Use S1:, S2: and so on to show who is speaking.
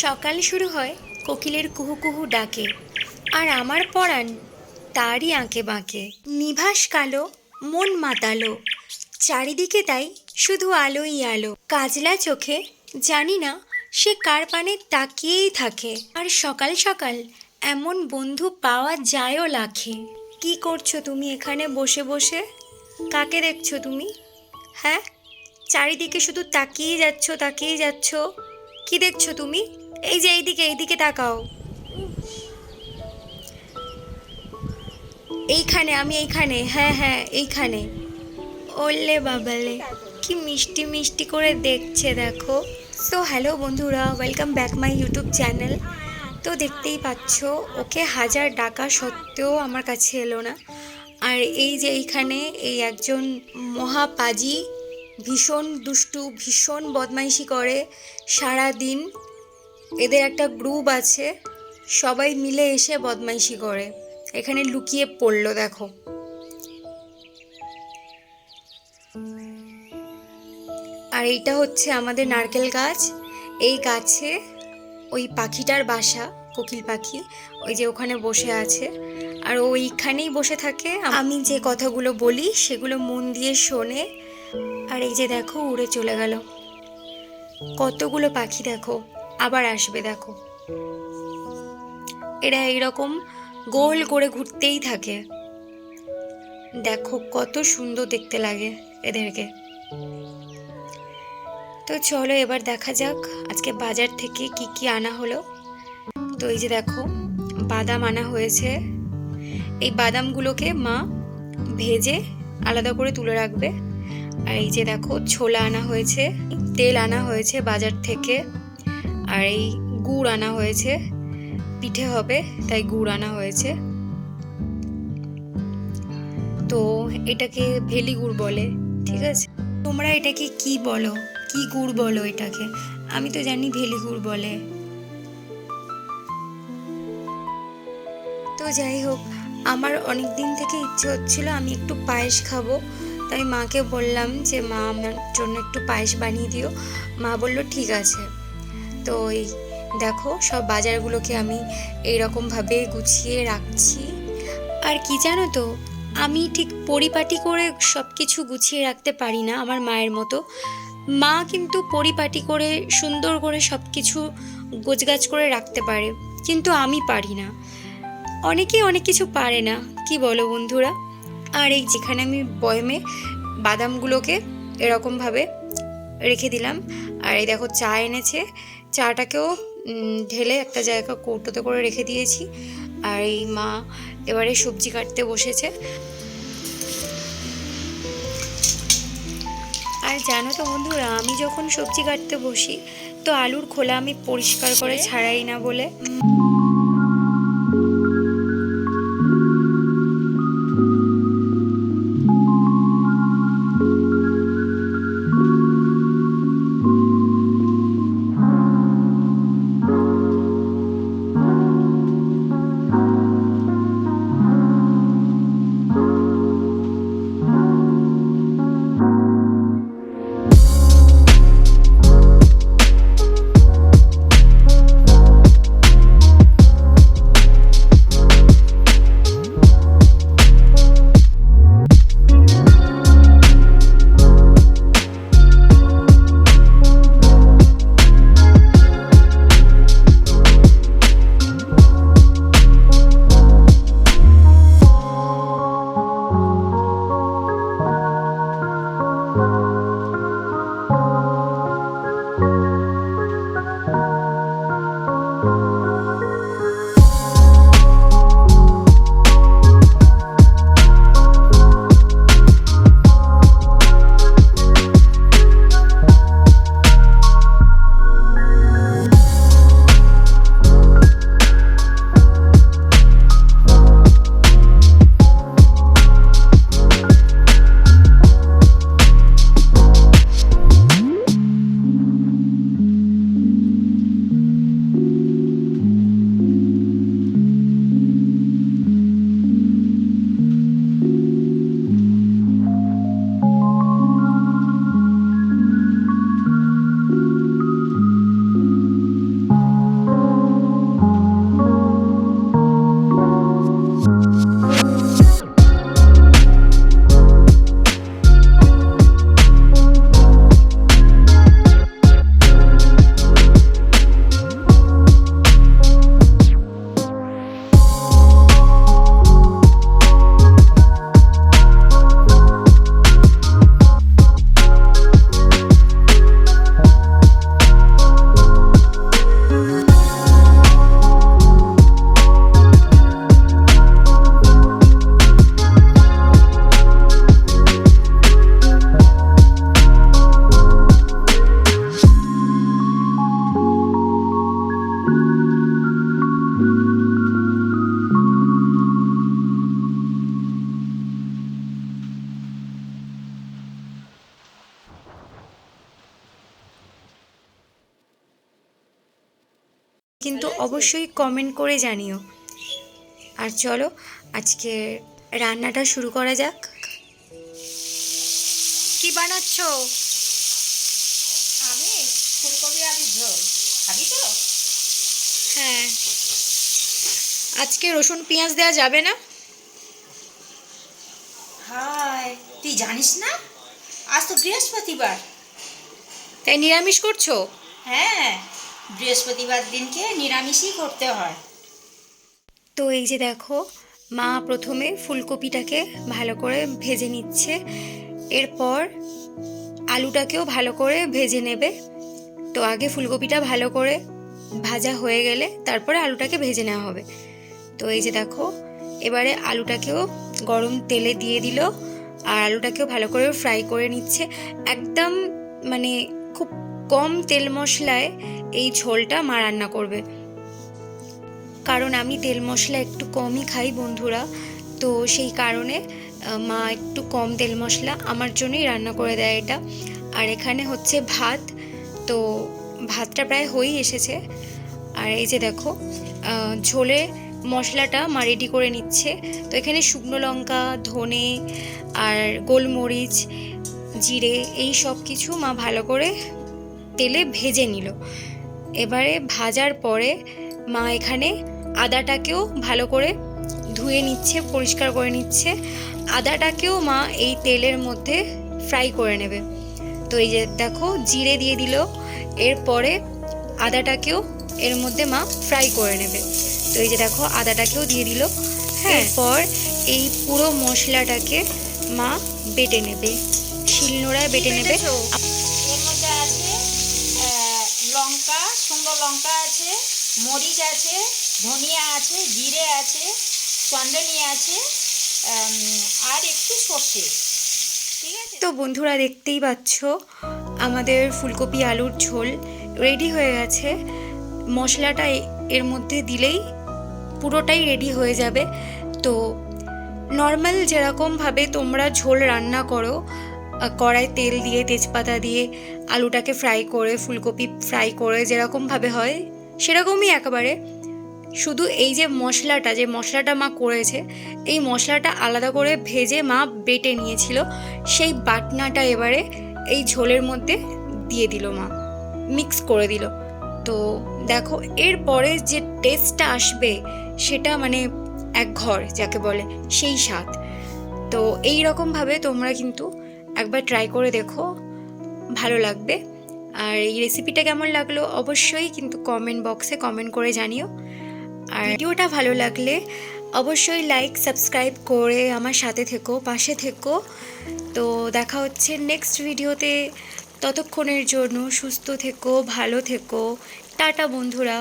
S1: সকাল শুরু হয় কোকিলের কুহু কুহু ডাকে, আর আমার পরাণ তারই আঁকে বাঁকে। নিভাস কালো, মন মাতালো, চারিদিকে তাই শুধু আলোই আলো। কাজলা চোখে জানি না সে কার পানে তাকিয়েই থাকে, আর সকাল সকাল এমন বন্ধু পাওয়া যায়ও লাখে। কি করছ তুমি এখানে বসে বসে? কাকে দেখছ তুমি? হ্যাঁ? চারিদিকে শুধু তাকিয়ে যাচ্ছ তাকিয়ে যাচ্ছ? কি দেখছ তুমি? এই যে এইদিকে এইদিকে তাকাও। এইখানে, আমি এইখানে হ্যাঁ হ্যাঁ এইখানে। ওলে বাবালে, কি মিষ্টি মিষ্টি করে দেখছে দেখো। তো হ্যালো বন্ধুরা welcome back my YouTube channel তো দেখতেই পাচ্ছ, ওকে হাজার ডাকা সত্ত্বেও আমার কাছে এলো না। আর এই যে এইখানে, এই একজন মহাপাজি ভীষণ দুষ্টু, ভীষণ বদমাইশি করে সারা দিন এদের একটা গ্রুপ আছে, সবাই মিলে এসে বদমাইশি করে। এখানে লুকিয়ে পড়ল, দেখো। আর এইটা হচ্ছে আমাদের নারকেল গাছ। এই গাছে ওই পাখিটার বাসা, কোকিল পাখি, ওই যে ওখানে বসে আছে। আর ওইখানেই বসে থাকে। আমি যে কথাগুলো বলি, সেগুলো মন দিয়ে শোনে। আর এই যে দেখো, উড়ে চলে গেল। কতগুলো পাখি দেখো, আবার আসবে দেখো। এরা এইরকম গোল করে ঘুরতেই থাকে। দেখো, কত সুন্দর দেখতে লাগে এদেরকে। তো চলো, এবার দেখা যাক আজকে বাজার থেকে কি কি আনা হলো। তো এই যে দেখো, বাদাম আনা হয়েছে। এই বাদামগুলোকে মা ভেজে আলাদা করে তুলে রাখবে। আর এই যে দেখো, ছোলা আনা হয়েছে, তেল আনা হয়েছে বাজার থেকে, আর এই গুড় আনা হয়েছে, পিঠে হবে, তাই গুড় আনা হয়েছে। তো এটাকে ভেলি গুড় বলে, ঠিক আছে? তোমরা এটাকে কি বলো? কি গুড় বলো এটাকে? আমি তো জানি ভেলি গুড় বলে। তো যাই হোক, আমার অনেক দিন থেকে ইচ্ছে হচ্ছিল আমি একটু পায়েস খাব। তাই মাকে বললাম যে, মা আমার জন্য একটু পায়েস বানিয়ে দিও। মা বলল, ঠিক আছে। তো এই দেখো, সব বাজারগুলোকে আমি এইরকমভাবে গুছিয়ে রাখছি। আর কি জানো তো, আমি ঠিক পরিপাটি করে সব কিছু গুছিয়ে রাখতে পারি না আমার মায়ের মতো। মা কিন্তু পরিপাটি করে, সুন্দর করে সব কিছু গোছগাছ করে রাখতে পারে, কিন্তু আমি পারি না। অনেকেই অনেক কিছু পারে না, কি বলো বন্ধুরা? আর এই যেখানে আমি বয়মে বাদামগুলোকে এরকমভাবে রেখে দিলাম। আর এই দেখো চা এনেছে। চাটাকেও ঢেলে একটা জায়গা কৌটোতে করে রেখে দিয়েছি। আর এই মা এবারে সবজি কাটতে বসেছে। আর জানো তো বন্ধুরা আমি যখন সবজি কাটতে বসি তো আলুর খোলা আমি পরিষ্কার করে ছাড়াই না বলে। অবশ্যই কমেন্ট করে জানিও। আর চলো আজকে রান্নাটা শুরু করা যাক। কি বানাচ্ছ?
S2: আমি ফুলকপি আলুর ঝোল। খাবি তো?
S1: হ্যাঁ। আজকে রসুন পেঁয়াজ দেওয়া যাবে না?
S2: হাই তুই জানিস না? আজ তো বৃহস্পতিবার।
S1: তাই নিরামিষ করছ?
S2: হ্যাঁ। বৃহস্পতিবার দিনকে নিরামিষই করতে হয়।
S1: তো এই যে দেখো, মা প্রথমে ফুলকপিটাকে ভালো করে ভেজে নিচ্ছে, এরপর আলুটাকেও ভালো করে ভেজে নেবে। তো আগে ফুলকপিটা ভালো করে ভাজা হয়ে গেলে তারপরে আলুটাকে ভেজে নেওয়া হবে। তো এই যে দেখো, এবারে আলুটাকেও গরম তেলে দিয়ে দিল, আর আলুটাকেও ভালো করে ফ্রাই করে নিচ্ছে। একদম মানে কম তেল মশলায় এই ঝোলটা মা রান্না করবে। কারণ আমি তেল মশলা একটু কমই খাই বন্ধুরা। তো সেই কারণে মা একটু কম তেল মশলা আমার জন্যই রান্না করে দেয় এটা। আর এখানে হচ্ছে ভাত। তো ভাতটা প্রায় হয়েই এসেছে। আর এই যে দেখো ঝোলে মশলাটা মা রেডি করে নিচ্ছে। তো এখানে শুকনো লঙ্কা, ধনে আর গোলমরিচ, জিরে এই সব কিছু মা ভালো করে তেলে ভেজে নিল। এবারে ভাজার পরে মা এখানে আদাটাকেও ভালো করে ধুয়ে নিচ্ছে পরিষ্কার করে নিচ্ছে। আদাটাকেও মা এই তেলের মধ্যে ফ্রাই করে নেবে। তো এই যে দেখো জিরে দিয়ে দিল। এরপরে আদাটাকেও এর মধ্যে মা ফ্রাই করে নেবে। তো এই যে দেখো আদাটাকেও দিয়ে দিল। হ্যাঁ। এরপর এই পুরো মশলাটাকে মা বেটে নেবে। শিলনোড়ায় বেটে নেবে।
S2: লঙ্কা আছে, মরিচ আছে, ধনিয়া আছে, জিরে আছে, চন্দনী আছে আর একটু সর্ষে। ঠিক আছে?
S1: তো বন্ধুরা দেখতেই পাচ্ছ, আমাদের ফুলকপি আলুর ঝোল রেডি হয়ে গেছে। মশলাটা এর মধ্যে দিলেই পুরোটাই রেডি হয়ে যাবে। তো নর্মাল যেরকমভাবে তোমরা ঝোল রান্না করো কড়াই তেল দিয়ে, তেজপাতা দিয়ে, আলুটাকে ফ্রাই করে, ফুলকপি ফ্রাই করে যেরকমভাবে হয় সেরকমই একেবারে। শুধু এই যে মশলাটা যে মশলাটা মা করেছে, এই মশলাটা আলাদা করে ভেজে মা বেটে নিয়েছিল, সেই বাটনাটা এবারে এই ঝোলের মধ্যে দিয়ে দিল মা মিক্স করে দিল। তো দেখো, এরপরে যে টেস্টটা আসবে সেটা মানে এক ঘর, যাকে বলে সেই স্বাদ। তো এই রকমভাবে তোমরা কিন্তু একবার ট্রাই করে দেখো, ভালো লাগবে। আর এই রেসিপিটা কেমন লাগল অবশ্যই কিন্তু কমেন্ট বক্সে কমেন্ট করে জানিও। আর ভিডিওটা ভালো লাগলে অবশ্যই লাইক সাবস্ক্রাইব করে আমার সাথে থেকো, পাশে থেকো। তো দেখা হচ্ছে নেক্সট ভিডিওতে ততক্ষণের জন্য সুস্থ থেকো, ভালো থেকো। টাটা বন্ধুরা।